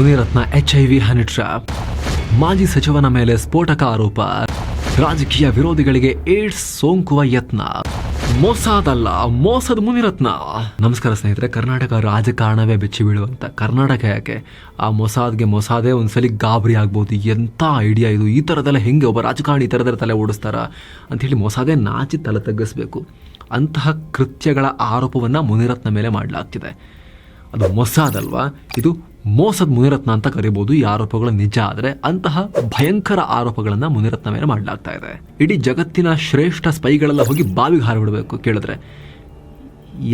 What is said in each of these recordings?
Munirathna H I V honey trap ಮಾಜಿ ಸಚಿವನ ಮೇಲೆ ಸ್ಫೋಟಕ ಆರೋಪ. ರಾಜಕೀಯ ವಿರೋಧಿಗಳಿಗೆ ಏಡ್ಸ್ ಸೋಂಕುವ ಯತ್ನ. ಮೋಸಾದಲ್ಲ, ಮೋಸದ ಮುನಿರತ್ನ. ನಮಸ್ಕಾರ ಸ್ನೇಹಿತರೆ, ಕರ್ನಾಟಕ ರಾಜಕಾರಣವೇ ಬೆಚ್ಚಿ ಬೀಳುವಂತ ಕರ್ನಾಟಕ ಯಾಕೆ? ಆ ಮೊಸಾದ್ಗೆ ಮೊಸಾದೇ ಒಂದ್ಸಲಿ ಗಾಬರಿ ಆಗ್ಬೋದು. ಎಂಥ ಐಡಿಯಾ ಇದು? ಈ ಥರದೆಲ್ಲ ಹೆಂಗೆ ಒಬ್ಬ ರಾಜಕಾರಣಿ ಈ ಥರದೆಲ್ಲ ತಲೆ ಓಡಿಸ್ತಾರ? ಅಂಥೇಳಿ ಮೊಸಾದೇ ನಾಚಿ ತಲೆ ತಗ್ಗಿಸ್ಬೇಕು. ಅಂತಹ ಕೃತ್ಯಗಳ ಆರೋಪವನ್ನು ಮುನಿರತ್ನ ಮೇಲೆ ಮಾಡಲಾಗ್ತಿದೆ. ಅದು ಮೊಸಾದಲ್ವಾ? ಇದು ಮೋಸದ ಮುನಿರತ್ನ ಅಂತ ಕರಿಬಹುದು ಈ ಆರೋಪಗಳು ನಿಜ ಆದರೆ ಅಂತಹ ಭಯಂಕರ ಆರೋಪಗಳನ್ನ ಮುನಿರತ್ನ ಮೇಲೆ ಮಾಡಲಾಗ್ತಾ ಇದೆ. ಇಡೀ ಜಗತ್ತಿನ ಶ್ರೇಷ್ಠ ಸ್ಪೈಗಳೆಲ್ಲ ಹೋಗಿ ಬಾವಿಗೆ ಹಾರಿಬಿಡಬೇಕು ಕೇಳಿದ್ರೆ,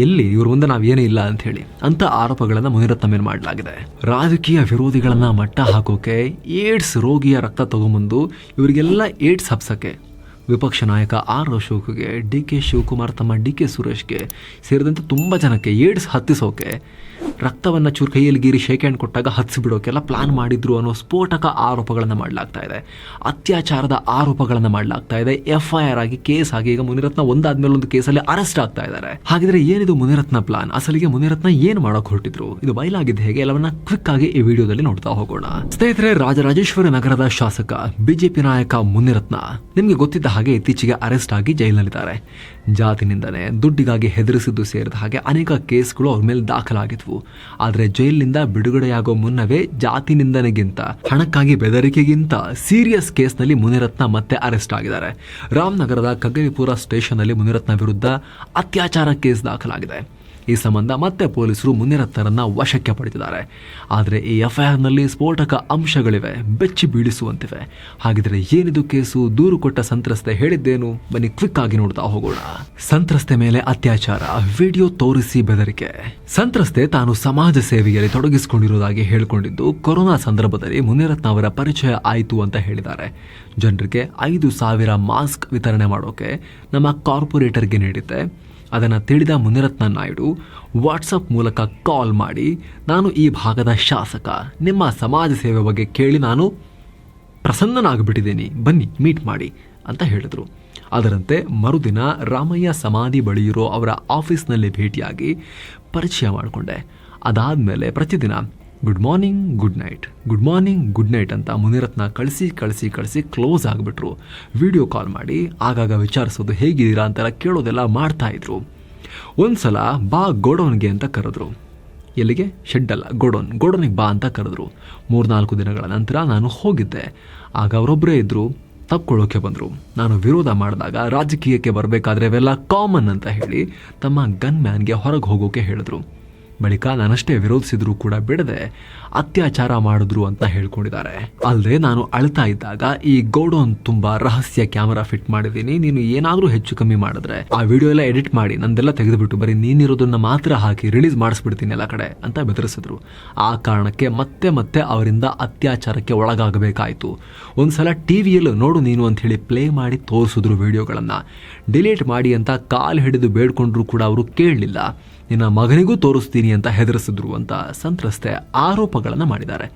ಎಲ್ಲಿ ಇವ್ರ ಮುಂದೆ ನಾವೇನೇ ಇಲ್ಲ ಅಂತ ಹೇಳಿ ಅಂತ ಆರೋಪಗಳನ್ನು ಮುನಿರತ್ನ ಮೇಲೆ ಮಾಡಲಾಗಿದೆ. ರಾಜಕೀಯ ವಿರೋಧಿಗಳನ್ನ ಮಟ್ಟ ಹಾಕೋಕೆ ಏಡ್ಸ್ ರೋಗಿಯ ರಕ್ತ ತಗೊಂಬಂದು ಇವರಿಗೆಲ್ಲ ಏಡ್ಸ್ ಹಬ್ಸಕ್ಕೆ ವಿಪಕ್ಷ ನಾಯಕ ಆರ್ ಅಶೋಕ್ಗೆ, ಡಿ ಕೆ ಶಿವಕುಮಾರ್ ತಮ್ಮ ಡಿ ಕೆ ಸುರೇಶ್ಗೆ ಸೇರಿದಂತೆ ತುಂಬ ಜನಕ್ಕೆ ಏಡ್ಸ್ ಹತ್ತಿಸೋಕೆ ರಕ್ತವನ್ನು ಚೂರು ಕೈಯಲ್ಲಿ ಗೀರಿ ಶೇಕ್ ಹ್ಯಾಂಡ್ ಕೊಟ್ಟಾಗ ಹತ್ಸಿಬಿಡೋಕೆಲ್ಲ ಪ್ಲಾನ್ ಮಾಡಿದ್ರು ಅನ್ನೋ ಸ್ಫೋಟಕ ಆರೋಪಗಳನ್ನು ಮಾಡಲಾಗ್ತಾ ಇದೆ. ಅತ್ಯಾಚಾರದ ಆರೋಪಗಳನ್ನು ಮಾಡಲಾಗ್ತಾ ಇದೆ. ಎಫ್ ಐ ಆರ್ ಆಗಿ ಕೇಸ್ ಆಗಿ ಈಗ ಮುನಿರತ್ನ ಒಂದಾದ್ಮೇಲೆ ಒಂದು ಕೇಸಲ್ಲಿ ಅರೆಸ್ಟ್ ಆಗ್ತಾ ಇದ್ದಾರೆ. ಹಾಗಿದ್ರೆ ಏನಿದು ಮುನಿರತ್ನ ಪ್ಲಾನ್ ಅಸಲಿಗೆ ಮುನಿರತ್ನ ಏನು ಮಾಡೋಕೆ ಹೊರಟಿದ್ರು? ಇದು ಬಯಲಾಗಿದ್ದು ಹೇಗೆ? ಎಲ್ಲವನ್ನ ಕ್ವಿಕ್ ಆಗಿ ಈ ವಿಡಿಯೋದಲ್ಲಿ ನೋಡ್ತಾ ಹೋಗೋಣ. ಸ್ನೇಹಿತರೆ, ರಾಜರಾಜೇಶ್ವರಿ ನಗರದ ಶಾಸಕ, ಬಿಜೆಪಿ ನಾಯಕ ಮುನಿರತ್ನ ನಿಮಗೆ ಗೊತ್ತಿದ್ದ ಹಾಗೆ ಇತ್ತೀಚೆಗೆ ಅರೆಸ್ಟ್ ಆಗಿ ಜೈಲಿನಲ್ಲಿದ್ದಾರೆ. ಜಾತಿ ನಿಂದನೆ ದುಡ್ಡಿಗಾಗಿ ಹೆದರಿಸಿದ್ದು ಸೇರಿದ ಹಾಗೆ ಅನೇಕ ಕೇಸ್ಗಳು ಅವ್ರ ಮೇಲೆ ದಾಖಲಾಗಿದ್ವು. ಆದರೆ ಜೈಲಿನಿಂದ ಬಿಡುಗಡೆಯಾಗೋ ಮುನ್ನವೇ ಜಾತಿ ನಿಂದನೆಗಿಂತ ಹಣಕ್ಕಾಗಿ ಬೆದರಿಕೆಗಿಂತ ಸೀರಿಯಸ್ ಕೇಸ್ನಲ್ಲಿ ಮುನಿರತ್ನ ಮತ್ತೆ ಅರೆಸ್ಟ್ ಆಗಿದ್ದಾರೆ. ರಾಮನಗರದ ಕಗ್ಗವಿಪುರ ಸ್ಟೇಷನ್ನಲ್ಲಿ ಮುನಿರತ್ನ ವಿರುದ್ಧ ಅತ್ಯಾಚಾರ ಕೇಸ್ ದಾಖಲಾಗಿದೆ. ಈ ಸಂಬಂಧ ಮತ್ತೆ ಪೊಲೀಸರು ಮುನಿರತ್ನರನ್ನ ವಶಕ್ಕೆ ಪಡೆದಿದ್ದಾರೆ. ಆದರೆ ಈ ಎಫ್ಐಆರ್ನಲ್ಲಿ ಸ್ಫೋಟಕ ಅಂಶಗಳಿವೆ, ಬೆಚ್ಚಿ ಬೀಳಿಸುವಂತಿವೆ. ಹಾಗಿದ್ರೆ ಏನಿದು ಕೇಸು? ದೂರು ಕೊಟ್ಟ ಸಂತ್ರಸ್ತೆ ಹೇಳಿದ್ದೇನು? ಬನ್ನಿ ಕ್ವಿಕ್ ಆಗಿ ನೋಡ್ತಾ ಹೋಗೋಣ. ಸಂತ್ರಸ್ತೆ ಮೇಲೆ ಅತ್ಯಾಚಾರ, ವಿಡಿಯೋ ತೋರಿಸಿ ಬೆದರಿಕೆ. ಸಂತ್ರಸ್ತೆ ತಾನು ಸಮಾಜ ಸೇವೆಯಲ್ಲಿ ತೊಡಗಿಸಿಕೊಂಡಿರುವುದಾಗಿ ಹೇಳಿಕೊಂಡಿದ್ದು, ಕೊರೋನಾ ಸಂದರ್ಭದಲ್ಲಿ ಮುನಿರತ್ನ ಅವರ ಪರಿಚಯ ಆಯಿತು ಅಂತ ಹೇಳಿದ್ದಾರೆ. ಜನರಿಗೆ ಐದು ಸಾವಿರ ಮಾಸ್ಕ್ ವಿತರಣೆ ಮಾಡೋಕೆ ನಮ್ಮ ಕಾರ್ಪೊರೇಟರ್ಗೆ ನೀಡಿದ್ದೆ. ಅದನ್ನು ತಿಳಿದ ಮುನಿರತ್ನ ನಾಯ್ಡು ವಾಟ್ಸಪ್ ಮೂಲಕ ಕಾಲ್ ಮಾಡಿ, ನಾನು ಈ ಭಾಗದ ಶಾಸಕ. ನಿಮ್ಮ ಸಮಾಜ ಸೇವೆ ಬಗ್ಗೆ ಕೇಳಿ ನಾನು ಪ್ರಸನ್ನನಾಗ್ಬಿಟ್ಟಿದ್ದೀನಿ. ಬನ್ನಿ ಮೀಟ್ ಮಾಡಿ, ಅಂತ ಹೇಳಿದ್ರು. ಅದರಂತೆ ಮರುದಿನ ರಾಮಯ್ಯ ಸಮಾಧಿ ಬಳಿ ಇರೋ ಅವರ ಆಫೀಸ್ನಲ್ಲಿ ಭೇಟಿಯಾಗಿ ಪರಿಚಯ ಮಾಡಿಕೊಂಡೆ. ಅದಾದಮೇಲೆ ಪ್ರತಿದಿನ good morning good night good morning good night ಅಂತ ಮುನಿರತ್ನ ಕಳಿಸಿ ಕಳಿಸಿ ಕಳಿಸಿ ಕ್ಲೋಸ್ ಆಗಿಬಿಟ್ರು. ವಿಡಿಯೋ ಕಾಲ್ ಮಾಡಿ ಆಗಾಗ ವಿಚಾರಿಸೋದು ಹೇಗಿದ್ದೀರಾ ಅಂತೆಲ್ಲ ಕೇಳೋದೆಲ್ಲ ಮಾಡ್ತಾಯಿದ್ರು ಒಂದು ಸಲ ಬಾ ಗೋಡೌನ್ಗೆ ಅಂತ ಕರೆದ್ರು. ಎಲ್ಲಿಗೆ? ಶೆಡ್ ಅಲ್ಲ, ಗೋಡೌನ್, ಗೋಡೌನಿಗೆ ಬಾ ಅಂತ ಕರೆದ್ರು. ಮೂರ್ನಾಲ್ಕು ದಿನಗಳ ನಂತರ ನಾನು ಹೋಗಿದ್ದೆ. ಆಗ ಅವರೊಬ್ಬರೇ ಇದ್ದರು ತಪ್ಕೊಳ್ಳೋಕೆ ಬಂದರು. ನಾನು ವಿರೋಧ ಮಾಡಿದಾಗ ರಾಜಕೀಯಕ್ಕೆ ಬರಬೇಕಾದ್ರೆ ಇವೆಲ್ಲ ಕಾಮನ್ ಅಂತ ಹೇಳಿ ತಮ್ಮ ಗನ್ ಮ್ಯಾನ್ಗೆ ಹೊರಗೆ ಹೋಗೋಕೆ ಹೇಳಿದ್ರು. ಬಳಿಕ ನಾನಷ್ಟೇ ವಿರೋಧಿಸಿದ್ರು ಕೂಡ ಬಿಡದೆ ಅತ್ಯಾಚಾರ ಮಾಡಿದ್ರು ಅಂತ ಹೇಳ್ಕೊಂಡಿದ್ದಾರೆ. ಅಲ್ಲದೆ ನಾನು ಅಳ್ತಾ ಇದ್ದಾಗ ಈ ಗೋಡೌನ್ ತುಂಬಾ ರಹಸ್ಯ ಕ್ಯಾಮರಾ ಫಿಟ್ ಮಾಡಿದ್ದೀನಿ, ನೀನು ಏನಾದರೂ ಹೆಚ್ಚು ಕಮ್ಮಿ ಮಾಡಿದ್ರೆ. ಆ ವಿಡಿಯೋ ಎಲ್ಲ ಎಡಿಟ್ ಮಾಡಿ, ನಂದೆಲ್ಲ ತೆಗೆದುಬಿಟ್ಟು ಬರೀ ನೀನಿರೋದನ್ನ ಮಾತ್ರ ಹಾಕಿ ರಿಲೀಸ್ ಮಾಡಿಸ್ಬಿಡ್ತೀನಿ ಎಲ್ಲ ಕಡೆ ಅಂತ ಬೆದರಿಸಿದ್ರು. ಆ ಕಾರಣಕ್ಕೆ ಮತ್ತೆ ಮತ್ತೆ ಅವರಿಂದ ಅತ್ಯಾಚಾರಕ್ಕೆ ಒಳಗಾಗಬೇಕಾಯಿತು. ಒಂದ್ಸಲ ಟಿವಿಯಲ್ಲೂ ನೋಡು ನೀನು ಅಂತ ಹೇಳಿ ಪ್ಲೇ ಮಾಡಿ ತೋರಿಸಿದ್ರು ವಿಡಿಯೋಗಳನ್ನ. ಡಿಲೀಟ್ ಮಾಡಿ ಅಂತ ಕಾಲು ಹಿಡಿದು ಬೇಡ್ಕೊಂಡ್ರು ಕೂಡ ಅವರು ಕೇಳಲಿಲ್ಲ. ನಿನ್ನ ಮಗನಿಗೂ ತೋರಿಸ್ತೀನಿ ಅಂತ ಹೆದರಿಸಿದ್ರು ಅಂತ ಸಂತ್ರಸ್ತೆ ಆರೋಪಗಳನ್ನು ಮಾಡಿದ್ದಾರೆ.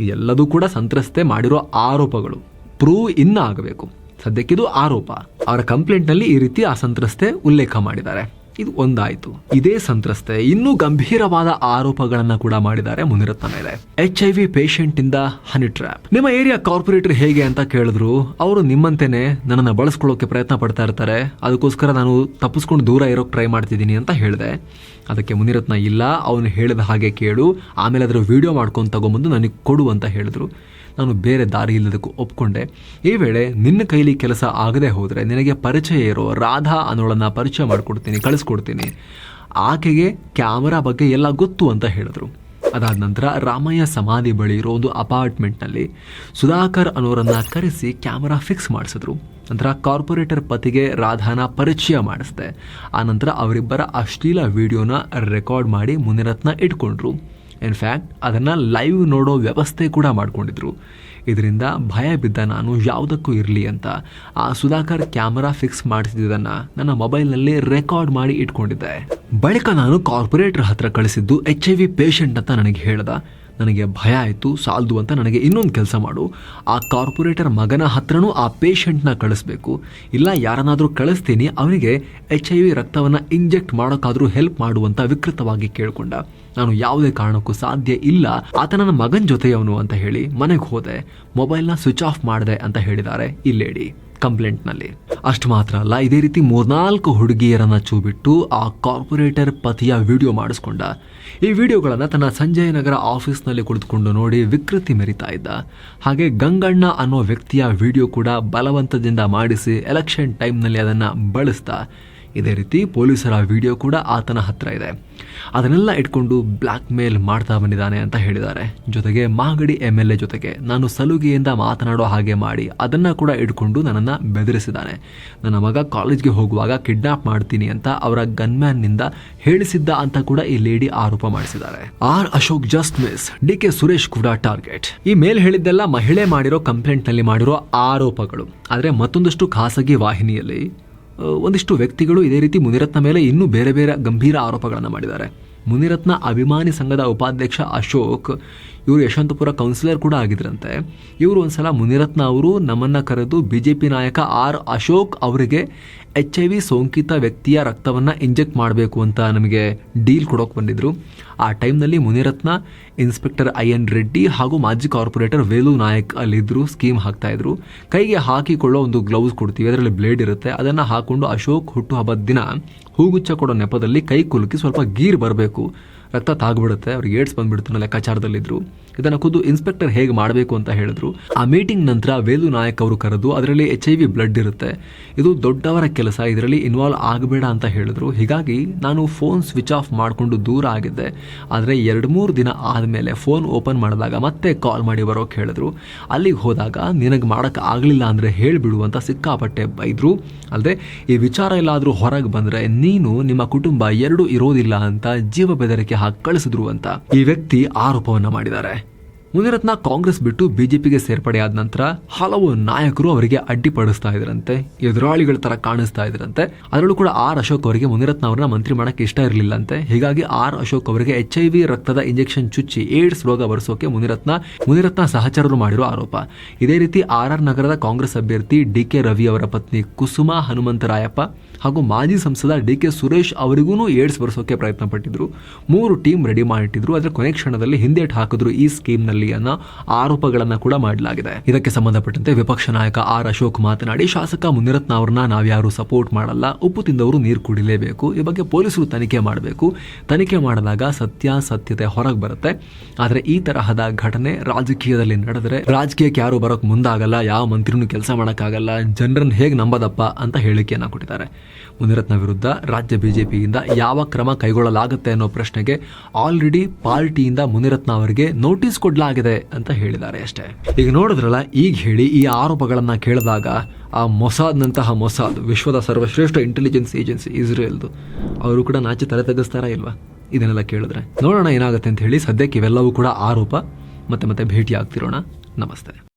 ಎಲ್ಲದೂ ಕೂಡ ಸಂತ್ರಸ್ತೆ ಮಾಡಿರೋ ಆರೋಪಗಳು. ಪ್ರೂವ್ ಇನ್ನ ಆಗಬೇಕು ಸದ್ಯಕ್ಕಿದು ಆರೋಪ. ಅವರ ಕಂಪ್ಲೇಂಟ್ನಲ್ಲಿ ಈ ರೀತಿ ಆ ಸಂತ್ರಸ್ತೆ ಉಲ್ಲೇಖ ಮಾಡಿದ್ದಾರೆ. ಇದು ಒಂದಾಯಿತು. ಇದೇ ಸಂತ್ರಸ್ತೆ ಇನ್ನೂ ಗಂಭೀರವಾದ ಆರೋಪಗಳನ್ನು ಕೂಡ ಮಾಡಿದ್ದಾರೆ ಮುನಿರತ್ನ ಮೇಲೆ. ಎಚ್ ಐ ವಿ ಪೇಷಂಟ್ ಇಂದ ಹನಿ ಟ್ರ್ಯಾಪ್ ನಿಮ್ಮ ಏರಿಯಾ ಕಾರ್ಪೊರೇಟರ್ ಹೇಗೆ ಅಂತ ಕೇಳಿದ್ರು. ಅವರು ನಿಮ್ಮಂತೆನೆ ನನ್ನನ್ನು ಬಳಸ್ಕೊಳ್ಳೋಕೆ ಪ್ರಯತ್ನ ಪಡ್ತಾ ಇರ್ತಾರೆ. ಅದಕ್ಕೋಸ್ಕರ ನಾನು ತಪ್ಪಿಸ್ಕೊಂಡು ದೂರ ಇರೋಕೆ ಟ್ರೈ ಮಾಡ್ತಿದ್ದೀನಿ ಅಂತ ಹೇಳಿದೆ. ಅದಕ್ಕೆ ಮುನಿರತ್ನ ಇಲ್ಲ, ಅವನು ಹೇಳಿದ ಹಾಗೆ ಕೇಳು. ಆಮೇಲೆ ಅದರ ವಿಡಿಯೋ ಮಾಡ್ಕೊಂಡು ತಗೊಂಬಂದು ನನಗೆ ಕೊಡು ಅಂತ ಹೇಳಿದ್ರು. ನಾನು ಬೇರೆ ದಾರಿ ಇಲ್ಲದಕ್ಕೂ ಒಪ್ಕೊಂಡೆ. ಈ ವೇಳೆ ನಿನ್ನ ಕೈಲಿ ಕೆಲಸ ಆಗದೆ ಹೋದರೆ ನಿನಗೆ ಪರಿಚಯ ಇರೋ ರಾಧಾ ಅನ್ನೋಳನ್ನು ಪರಿಚಯ ಮಾಡಿಕೊಡ್ತೀನಿ, ಕಳಿಸ್ಕೊಡ್ತೀನಿ. ಆಕೆಗೆ ಕ್ಯಾಮರಾ ಬಗ್ಗೆ ಎಲ್ಲ ಗೊತ್ತು ಅಂತ ಹೇಳಿದ್ರು. ಅದಾದ ನಂತರ ರಾಮಯ್ಯ ಸಮಾಧಿ ಬಳಿ ಇರೋ ಒಂದು ಅಪಾರ್ಟ್ಮೆಂಟ್ನಲ್ಲಿ ಸುಧಾಕರ್ ಅನ್ನೋರನ್ನು ಕರೆಸಿ ಕ್ಯಾಮರಾ ಫಿಕ್ಸ್ ಮಾಡಿಸಿದ್ರು. ನಂತರ ಕಾರ್ಪೊರೇಟರ್ ಪತಿಗೆ ರಾಧಾನ ಪರಿಚಯ ಮಾಡಿಸಿದೆ. ಆ ನಂತರ ಅವರಿಬ್ಬರ ಅಶ್ಲೀಲ ವಿಡಿಯೋನ ರೆಕಾರ್ಡ್ ಮಾಡಿ ಮುನಿರತ್ನ ಇಟ್ಕೊಂಡ್ರು. ಇನ್ಫ್ಯಾಕ್ಟ್ ಅದನ್ನು ಲೈವ್ ನೋಡೋ ವ್ಯವಸ್ಥೆ ಕೂಡ ಮಾಡಿಕೊಂಡಿದ್ರು. ಇದರಿಂದ ಭಯ ಬಿದ್ದ ನಾನು ಯಾವುದಕ್ಕೂ ಇರಲಿ ಅಂತ ಆ ಸುಧಾಕರ್ ಕ್ಯಾಮರಾ ಫಿಕ್ಸ್ ಮಾಡಿಸಿದ್ದನ್ನು ನನ್ನ ಮೊಬೈಲ್ನಲ್ಲಿ ರೆಕಾರ್ಡ್ ಮಾಡಿ ಇಟ್ಕೊಂಡಿದ್ದೆ. ಬಳಿಕ ನಾನು ಕಾರ್ಪೊರೇಟರ್ ಹತ್ರ ಕಳಿಸಿದ್ದು ಎಚ್ ಐ ವಿ ಪೇಷಂಟ್ ಅಂತ ನನಗೆ ಹೇಳ್ದ. ನನಗೆ ಭಯ ಆಯಿತು, ಸಾಲದು ಅಂತ ನನಗೆ ಇನ್ನೊಂದು ಕೆಲಸ ಮಾಡು. ಆ ಕಾರ್ಪೊರೇಟರ್ ಮಗನ ಹತ್ರನೂ ಆ ಪೇಷಂಟ್ನ ಕಳಿಸ್ಬೇಕು. ಇಲ್ಲ, ಯಾರನ್ನಾದರೂ ಕಳಿಸ್ತೀನಿ, ಅವನಿಗೆ ಎಚ್ ಐ ವಿ ರಕ್ತವನ್ನು ಇಂಜೆಕ್ಟ್ ಮಾಡೋಕ್ಕಾದರೂ ಹೆಲ್ಪ್ ಮಾಡುವಂತ ವಿಕೃತವಾಗಿ ಕೇಳಿಕೊಂಡ. ನಾನು ಯಾವುದೇ ಕಾರಣಕ್ಕೂ ಸಾಧ್ಯ ಇಲ್ಲ. ಆತ ನನ್ನ ಮಗನ ಜೊತೆಯವನು ಅಂತ ಹೇಳಿ ಮನೆಗೆ ಹೋದೆ. ಮೊಬೈಲ್ನ ಸ್ವಿಚ್ ಆಫ್ ಮಾಡಿದೆ ಅಂತ ಹೇಳಿದ್ದಾರೆ. ಇಲ್ಲೇಡಿ. ಲೇಡಿ ಕಂಪ್ಲೇಂಟ್ನಲ್ಲಿ. ಅಷ್ಟು ಮಾತ್ರ ಅಲ್ಲ, ಇದೇ ರೀತಿ ಮೂರ್ನಾಲ್ಕು ಹುಡುಗಿಯರನ್ನ ಚೂಬಿಟ್ಟು ಆ ಕಾರ್ಪೊರೇಟರ್ ಪತಿಯ ವಿಡಿಯೋ ಮಾಡಿಸ್ಕೊಂಡ. ಈ ವಿಡಿಯೋಗಳನ್ನು ತನ್ನ ಸಂಜಯ್ ನಗರ ಆಫೀಸ್ನಲ್ಲಿ ಕುಳಿತುಕೊಂಡು ನೋಡಿ ವಿಕೃತಿ ಮೆರಿತಾ ಇದ್ದ. ಹಾಗೆ ಗಂಗಣ್ಣ ಅನ್ನೋ ವ್ಯಕ್ತಿಯ ವಿಡಿಯೋ ಕೂಡ ಬಲವಂತದಿಂದ ಮಾಡಿಸಿ ಎಲೆಕ್ಷನ್ ಟೈಮ್ನಲ್ಲಿ ಅದನ್ನು ಬಳಸ್ತಾ ಇದೇ ರೀತಿ ಪೊಲೀಸರ ವಿಡಿಯೋ ಕೂಡ ಆತನ ಹತ್ರ ಇದೆ. ಅದನ್ನೆಲ್ಲ ಇಟ್ಕೊಂಡು ಬ್ಲ್ಯಾಕ್ ಮೇಲ್ ಮಾಡ್ತಾ ಬಂದಿದ್ದಾನೆ ಅಂತ ಹೇಳಿದ್ದಾರೆ. ಜೊತೆಗೆ ಮಾಗಡಿ ಎಂ ಎಲ್ ಎ ಜೊತೆಗೆ ನಾನು ಸಲುಗೆಯಿಂದ ಮಾತನಾಡೋ ಹಾಗೆ ಮಾಡಿ ಅದನ್ನು ಕೂಡ ಇಟ್ಕೊಂಡು ನನ್ನನ್ನು ಬೆದರಿಸಿದ್ದಾನೆ. ನನ್ನ ಮಗ ಕಾಲೇಜ್ಗೆ ಹೋಗುವಾಗ ಕಿಡ್ನಾಪ್ ಮಾಡ್ತೀನಿ ಅಂತ ಅವರ ಗನ್ಮ್ಯಾನ್ನಿಂದ ಹೇಳಿಸಿದ್ದ ಅಂತ ಕೂಡ ಈ ಲೇಡಿ ಆರೋಪ ಮಾಡಿಸಿದ್ದಾರೆ. R Ashok just miss D K Suresh ಕೂಡ ಟಾರ್ಗೆಟ್. ಈ ಮೇಲ್ ಹೇಳಿದ್ದೆಲ್ಲ ಮಹಿಳೆ ಮಾಡಿರೋ ಕಂಪ್ಲೇಂಟ್ನಲ್ಲಿ ಮಾಡಿರೋ ಆರೋಪಗಳು. ಆದರೆ ಮತ್ತೊಂದಷ್ಟು ಖಾಸಗಿ ವಾಹಿನಿಯಲ್ಲಿ ಒಂದಿಷ್ಟು ವ್ಯಕ್ತಿಗಳು ಇದೇ ರೀತಿ ಮುನಿರತ್ನ ಮೇಲೆ ಇನ್ನೂ ಬೇರೆ ಬೇರೆ ಗಂಭೀರ ಆರೋಪಗಳನ್ನು ಮಾಡಿದ್ದಾರೆ. ಮುನಿರತ್ನ ಅಭಿಮಾನಿ ಸಂಘದ ಉಪಾಧ್ಯಕ್ಷ ಅಶೋಕ್, ಇವರು ಯಶವಂತಪುರ ಕೌನ್ಸಿಲರ್ ಕೂಡ ಆಗಿದ್ರಂತೆ. ಇವರು ಒಂದ್ಸಲ ಮುನಿರತ್ನ ಅವರು ನಮ್ಮನ್ನು ಕರೆದು ಬಿಜೆಪಿ ನಾಯಕ ಆರ್ ಅಶೋಕ್ ಅವರಿಗೆ ಎಚ್ ಐ ವಿ ಸೋಂಕಿತ ವ್ಯಕ್ತಿಯ ರಕ್ತವನ್ನು ಇಂಜೆಕ್ಟ್ ಮಾಡಬೇಕು ಅಂತ ನಮಗೆ ಡೀಲ್ ಕೊಡೋಕೆ ಬಂದಿದ್ರು. ಆ ಟೈಮ್ನಲ್ಲಿ Munirathna, inspector I N Reddy ಹಾಗೂ ಮಾಜಿ ಕಾರ್ಪೊರೇಟರ್ ವೇಲು ನಾಯಕ್ ಅಲ್ಲಿದ್ದರು ಸ್ಕೀಮ್ ಹಾಕ್ತಾಯಿದ್ರು ಕೈಗೆ ಹಾಕಿಕೊಳ್ಳೋ ಒಂದು ಗ್ಲೌಸ್ ಕೊಡ್ತೀವಿ, ಅದರಲ್ಲಿ ಬ್ಲೇಡ್ ಇರುತ್ತೆ. ಅದನ್ನು ಹಾಕೊಂಡು ಅಶೋಕ್ ಹುಟ್ಟುಹಬ್ಬದ ದಿನ ಹೂಗುಚ್ಚ ಕೊಡೋ ನೆಪದಲ್ಲಿ ಕೈ ಕುಲುಕಿ ಸ್ವಲ್ಪ ಗೀರ್ ಬರಬೇಕು. ರಕ್ತ ತಾಗ್ಬಿಡುತ್ತೆ, ಅವ್ರಿಗೆ ಏಡ್ಸ್ ಬಂದ್ಬಿಡುತ್ತೆ ಅನ್ನೋ ಲೆಕ್ಕಾಚಾರದಲ್ಲಿದ್ರು. ಇದನ್ನು ಖುದ್ದು ಇನ್ಸ್ಪೆಕ್ಟರ್ ಹೇಗೆ ಮಾಡಬೇಕು ಅಂತ ಹೇಳಿದ್ರು. ಆ ಮೀಟಿಂಗ್ ನಂತರ ವೇಲು ನಾಯಕ್ ಅವರು ಕರೆದು ಅದರಲ್ಲಿ ಎಚ್ ಐ ವಿ ಬ್ಲಡ್ ಇರುತ್ತೆ. ಇದು ದೊಡ್ಡವರ ಕೆಲಸ, ಇದರಲ್ಲಿ ಇನ್ವಾಲ್ವ್ ಆಗಬೇಡ ಅಂತ ಹೇಳಿದ್ರು. ಹೀಗಾಗಿ ನಾನು ಫೋನ್ ಸ್ವಿಚ್ ಆಫ್ ಮಾಡಿಕೊಂಡು ದೂರ ಆಗಿದ್ದೆ. ಆದರೆ ಎರಡು ಮೂರು ದಿನ ಆದಮೇಲೆ ಫೋನ್ ಓಪನ್ ಮಾಡಿದಾಗ ಮತ್ತೆ ಕಾಲ್ ಮಾಡಿ ಬರೋಕೆ ಹೇಳಿದ್ರು. ಅಲ್ಲಿಗೆ ಹೋದಾಗ ನಿನಗೆ ಮಾಡೋಕ್ಕೆ ಆಗಲಿಲ್ಲ ಅಂದರೆ ಹೇಳಿಬಿಡು ಅಂತ ಸಿಕ್ಕಾಪಟ್ಟೆ ಬೈದರು. ಅಲ್ಲದೆ ಈ ವಿಚಾರ ಎಲ್ಲಾದರೂ ಹೊರಗೆ ಬಂದರೆ ನೀನು ನಿಮ್ಮ ಕುಟುಂಬ ಎರಡೂ ಇರೋದಿಲ್ಲ ಅಂತ ಜೀವ ಬೆದರಿಕೆ ಹಾಕಿ ಕಳಿಸಿದ್ರು ಅಂತ ಈ ವ್ಯಕ್ತಿ ಆರೋಪವನ್ನು ಮಾಡಿದ್ದಾರೆ. ಮುನಿರತ್ನ ಕಾಂಗ್ರೆಸ್ ಬಿಟ್ಟು ಬಿಜೆಪಿಗೆ ಆದ ನಂತರ ಹಲವು ನಾಯಕರು ಅವರಿಗೆ ಅಡ್ಡಿಪಡಿಸ್ತಾ ಇದ್ರಂತೆ, ಎದುರಾಳಿಗಳ ತರ ಕಾಣಿಸ್ತಾ ಇದ್ರಂತೆ. ಅದರಲ್ಲೂ ಕೂಡ ಆರ್ ಅಶೋಕ್ ಅವರಿಗೆ ಮುನಿರತ್ನ ಅವರನ್ನ ಮಂತ್ರಿ ಮಾಡಕ್ಕೆ ಇಷ್ಟ ಇರಲಿಲ್ಲಂತೆ. ಹೀಗಾಗಿ ಆರ್ ಅಶೋಕ್ ಅವರಿಗೆ ಎಚ್ ಐ ವಿ ರಕ್ತದ ಇಂಜೆಕ್ಷನ್ ಚುಚ್ಚಿ ಏಡ್ಸ್ ರೋಗ ಬರೆಸೋಕೆ ಮುನಿರತ್ನ ಮುನಿರತ್ನ ಸಹಚರರು ಮಾಡಿರೋ ಆರೋಪ. ಇದೇ ರೀತಿ ಆರ್ ಆರ್ ನಗರದ ಕಾಂಗ್ರೆಸ್ ಅಭ್ಯರ್ಥಿ ಡಿ ಕೆ ರವಿ ಅವರ ಪತ್ನಿ ಕುಸುಮ ಹನುಮಂತರಾಯಪ್ಪ ಹಾಗೂ ಮಾಜಿ ಸಂಸದ ಡಿ ಕೆ ಸುರೇಶ್ ಅವರಿಗೂ ಏಡ್ಸ್ ಬರೆಸೋಕೆ ಪ್ರಯತ್ನ ಪಟ್ಟಿದ್ರು ಮೂರು ಟೀಮ್ ರೆಡಿ ಮಾಡಿಟ್ಟಿದ್ರು. ಅದರ ಕೊನೆ ಕ್ಷಣದಲ್ಲಿ ಹಿಂದೇಟ್ ಹಾಕಿದ್ರು ಈ ಸ್ಕೀಮ್ನಲ್ಲಿ. ಅನ್ನೋ ಆರೋಪಗಳನ್ನ ಕೂಡ ಮಾಡಲಾಗಿದೆ. ಇದಕ್ಕೆ ಸಂಬಂಧಪಟ್ಟಂತೆ ವಿಪಕ್ಷ ನಾಯಕ ಆರ್ ಅಶೋಕ್ ಮಾತನಾಡಿ, ಶಾಸಕ ಮುನಿರತ್ನ ಅವ್ರನ್ನ ನಾವ್ಯಾರು ಸಪೋರ್ಟ್ ಮಾಡಲ್ಲ, ಉಪ್ಪು ತಿಂದವರು ನೀರು ಕುಡಿಲೇಬೇಕು, ಈ ಬಗ್ಗೆ ಪೊಲೀಸರು ತನಿಖೆ ಮಾಡಬೇಕು, ತನಿಖೆ ಮಾಡಿದಾಗ ಸತ್ಯಾಸತ್ಯತೆ ಹೊರಗೆ ಬರುತ್ತೆ. ಆದರೆ ಈ ತರಹದ ಘಟನೆ ರಾಜಕೀಯದಲ್ಲಿ ನಡೆದರೆ ರಾಜಕೀಯಕ್ಕೆ ಯಾರು ಬರೋಕ್ ಮುಂದಾಗಲ್ಲ, ಯಾವ ಮಂತ್ರಿನೂ ಕೆಲಸ ಮಾಡೋಕ್ಕಾಗಲ್ಲ ಜನರನ್ನು ಹೇಗೆ ನಂಬದಪ್ಪ ಅಂತ ಹೇಳಿಕೆಯನ್ನ ಕೊಟ್ಟಿದ್ದಾರೆ. ಮುನಿರತ್ನ ವಿರುದ್ಧ ರಾಜ್ಯ ಬಿಜೆಪಿಯಿಂದ ಯಾವ ಕ್ರಮ ಕೈಗೊಳ್ಳಲಾಗುತ್ತೆ ಅನ್ನೋ ಪ್ರಶ್ನೆಗೆ ಆಲ್ರೆಡಿ ಪಾರ್ಟಿಯಿಂದ ಮುನಿರತ್ನ ಅವರಿಗೆ ನೋಟಿಸ್ ಕೊಡಲಾಗಿದೆ ಅಂತ ಹೇಳಿದ್ದಾರೆ ಅಷ್ಟೇ. ಈಗ ನೋಡಿದ್ರಲ್ಲ, ಈಗ ಹೇಳಿ ಈ ಆರೋಪಗಳನ್ನು ಕೇಳಿದಾಗ ಆ ಮೊಸಾದ್ನಂತಹ ಮೊಸಾದ್, ವಿಶ್ವದ ಸರ್ವಶ್ರೇಷ್ಠ ಇಂಟೆಲಿಜೆನ್ಸ್ ಏಜೆನ್ಸಿ ಇಸ್ರೇಲ್ದು, ಅವರು ಕೂಡ ನಾಚೆ ತಲೆ ತೆಗೆಸ್ತಾರಾ ಇಲ್ವಾ? ಇದನ್ನೆಲ್ಲ ಕೇಳಿದ್ರೆ. ನೋಡೋಣ ಏನಾಗುತ್ತೆ ಅಂತ ಹೇಳಿ ಸದ್ಯಕ್ಕೆ ಇವೆಲ್ಲವೂ ಕೂಡ ಆರೋಪ. ಮತ್ತೆ ಮತ್ತೆ ಭೇಟಿ ಆಗ್ತಿರೋಣ ನಮಸ್ತೆ.